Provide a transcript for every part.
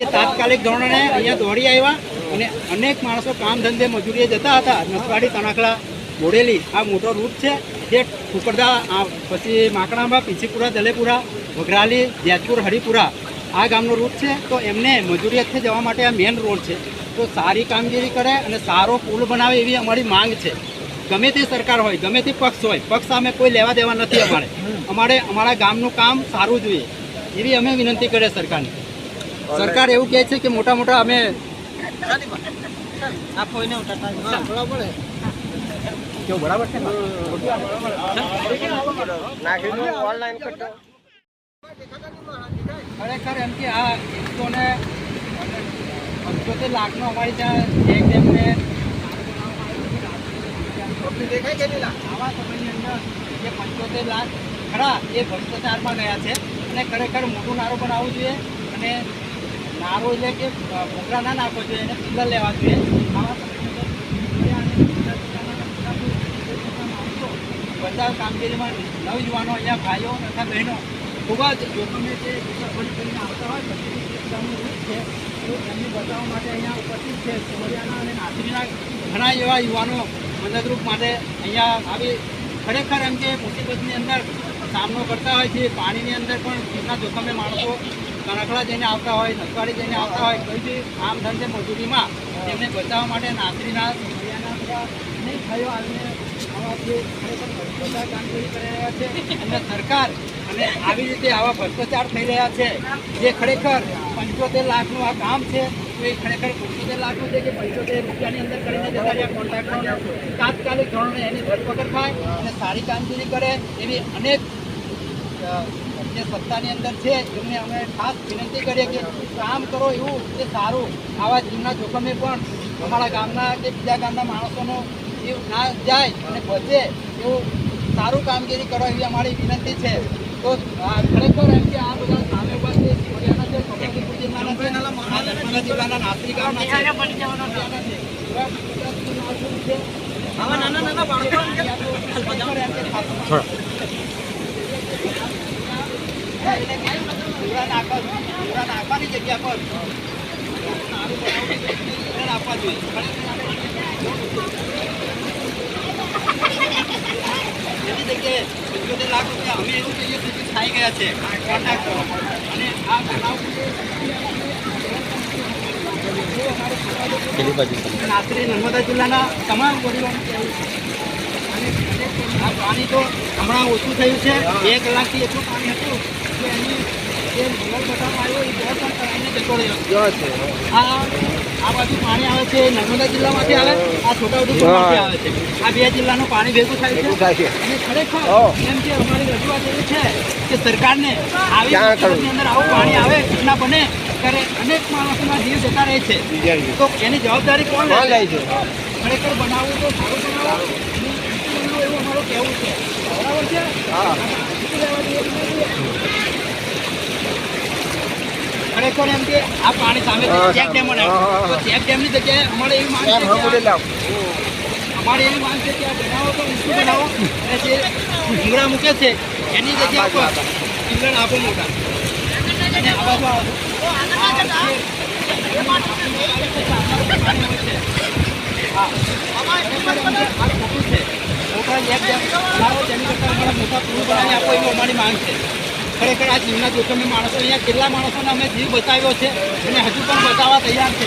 તાત્કાલિક ધોરણે અહીંયા દોડી આવ્યા અને અનેક માણસો કામ ધંધે મજૂરીએ જતા હતા. નસવાડી તણાકડા બોડેલી આ મોટો રૂટ છે. જે ઠુકરદા, આ પછી માકડાંબા પીંછીપુરા, દલેપુરા, વઘરાલી, જેતપુર, હરિપુરા, આ ગામનો રૂટ છે. તો એમને મજૂરી અર્થે જવા માટે આ મેઇન રોડ છે. તો સારી કામગીરી કરે અને સારો પુલ બનાવે એવી અમારી માંગ છે. ગમે તે સરકાર હોય, ગમે તે પક્ષ હોય, પક્ષ સામે કોઈ લેવા દેવા નથી અમારે. અમારે અમારા ગામનું કામ સારું જોઈએ. એવી અમે વિનંતી કરીએ સરકારને. સરકાર એવું કહે છે કે મોટા મોટા અમે બરાબર છે? ખરેખર એમ કે આ એકસો ને પંચોતેર લાખનો અમારી ત્યાં ડેમને આવા સમયની અંદર જે પંચોતેર લાખ ખરા એ ભ્રષ્ટાચારમાં ગયા છે. અને ખરેખર મોટું નારો બનાવવું જોઈએ અને નારો એટલે કે ભૂખરા ના નાખવો જોઈએ એને પિલ્લર લેવા જોઈએ. બચાવ કામગીરીમાં નવયુવાનો અહીંયા ભાઈઓ તથા બહેનો ખૂબ જ જોખમે છે મુસાફરી આવતા હોય છે. તો એમને બચાવવા માટે અહીંયા ઉપસ્થિત છે. સુમરિયાના અને નાસિકના ઘણા એવા યુવાનો મદદરૂપ માટે અહીંયા આવી ખરેખર એમ કે મુસીબતની અંદર સામનો કરતા હોય છે. પાણીની અંદર પણ એમના જોખમે માણસો કણકડા જઈને આવતા હોય નસવાડી જઈને આવતા હોય, કોઈ બી કામ ધંધે મજૂરીમાં એમને બચાવવા માટે નાસિરીના સુમરિયાના બધા નહીં થયો આવીને આવા જે ખરેખર ભ્રષ્ટાચાર કામગીરી કરી રહ્યા છે. અને સરકાર અને આવી રીતે આવા ભ્રષ્ટાચાર થઈ રહ્યા છે, જે ખરેખર પંચોતેર લાખનું આ કામ છે, તો એ ખરેખર પંચોતેર લાખનું છે કે પંચોતેર રૂપિયાની અંદર કરીને જતા તાત્કાલિક ધોરણે એની ધરપકડ થાય અને સારી કામગીરી કરે એવી અનેક જે સત્તાની અંદર છે એમને અમે ખાસ વિનંતી કરીએ કે કામ કરો એવું તે સારું. આવા જીવના જોખમે પણ અમારા ગામના કે બીજા ગામના માણસોનો જીવ ના જાય અને બચે એવું સારું કામગીરી કરો એવી અમારી વિનંતી છે. તો ખરેખર એમ કે આ બધા સામે ઊભા છે નાના નાના છોટાઉદેપુર જિલ્લાના છે આ નર્મદા જિલ્લાના નાસિક ગામના છે હરિયાણા છે. એવા ગુજરાતનું નામ શું છે? આવા નાના નાના બાળકો એમ કે ખરેખર એમ કે ખાતું પૂરા નાખવા પૂરા જગ્યા પર. આપવા જોઈએ એવી જગ્યાએ પંચોતેર લાખ રૂપિયા અમે એવું કહીએ કે ખાઈ ગયા છે. કોન્ટ્રાક્ટરો અને આ બનાવ રાત્રે નર્મદા જિલ્લાના તમામ વડીલોનું કહેવું છે. અને આ પાણી તો હમણાં ઓછું થયું છે. બે કલાકથી એટલું પાણી હતું. કે એની જે આ બાજુ પાણી આવે છે નર્મદા જિલ્લામાંથી આવે આ છોટાઉદેપુરમાંથી આવે છે આ બે જિલ્લાનું પાણી ભેગું થાય છે ખરેખર એમ અમારી રજૂઆત એવી છે કે સરકારને આવી અંદર આવું પાણી આવે ના બને ત્યારે અનેક માણસોના જીવ જતા રહે છે તો એની જવાબદારી કોણ લે છે ખરેખર બનાવવું તો સારું બનાવો એવું છે બરાબર છે લેવા જોઈએ કે નહીં જોઈએ? ખરેખર એમ કે આ પાણી સામે ચેક ડેમ તો ચેક ડેમની જગ્યાએ અમારે એવી આ- અમારી એવી માંગ છે કે આ બનાવો તો ઊંચું બનાવો અને જે ભૂંગળા મૂકે છે એની જગ્યા પર આપો મોટા અને આ બાજુ. મોટા મોટા પુલ બનાવી આપો એવી અમારી માંગ છે ખરેખર આ જીવના જોખમી માણસો, અહીંયા કેટલા માણસોને અમે જીવ બતાવ્યો છે અને હજુ પણ બતાવવા તૈયાર છે.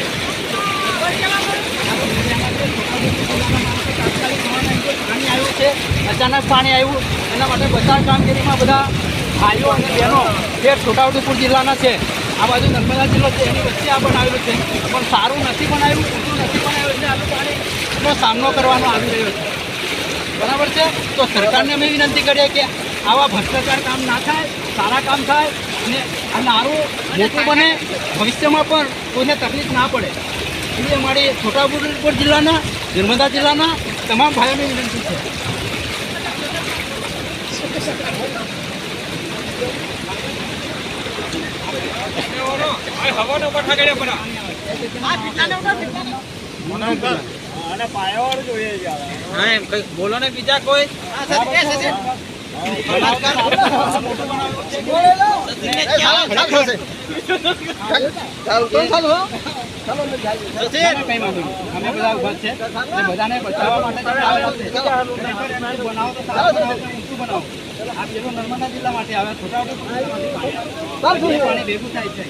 પાણી આવ્યું છે, અચાનક પાણી આવ્યું. એના માટે બચાવ કામગીરીમાં બધા ભાઈઓ અને બહેનો જે છોટાઉદેપુર જિલ્લાના છે, આ બાજુ નર્મદા જિલ્લો છે, એની વચ્ચે આ બનાવેલું છે. પણ સારું નથી બનાવ્યું, ઊંચું નથી બનાવ્યું, એટલે આનું પાણીનો સામનો કરવાનો આવી રહ્યો છે. બરાબર છે? તો સરકારને અમે વિનંતી કરીએ કે આવા ભ્રષ્ટાચાર કામ ના થાય સારા કામ થાય અને આ નારું મોટું બને ભવિષ્યમાં પણ કોઈને તકલીફ ના પડે. એટલે અમારી છોટાઉદેપુર જિલ્લાના નર્મદા જિલ્લાના તમામ ભાઈઓને વિનંતી છે. હા એમ કઈ બોલો ને બીજા કોઈ? બધાને બચાવવા માટે આ પેલો નર્મદા જિલ્લા માટે આવે છોટાઉદેપુર ભેગું થાય છે.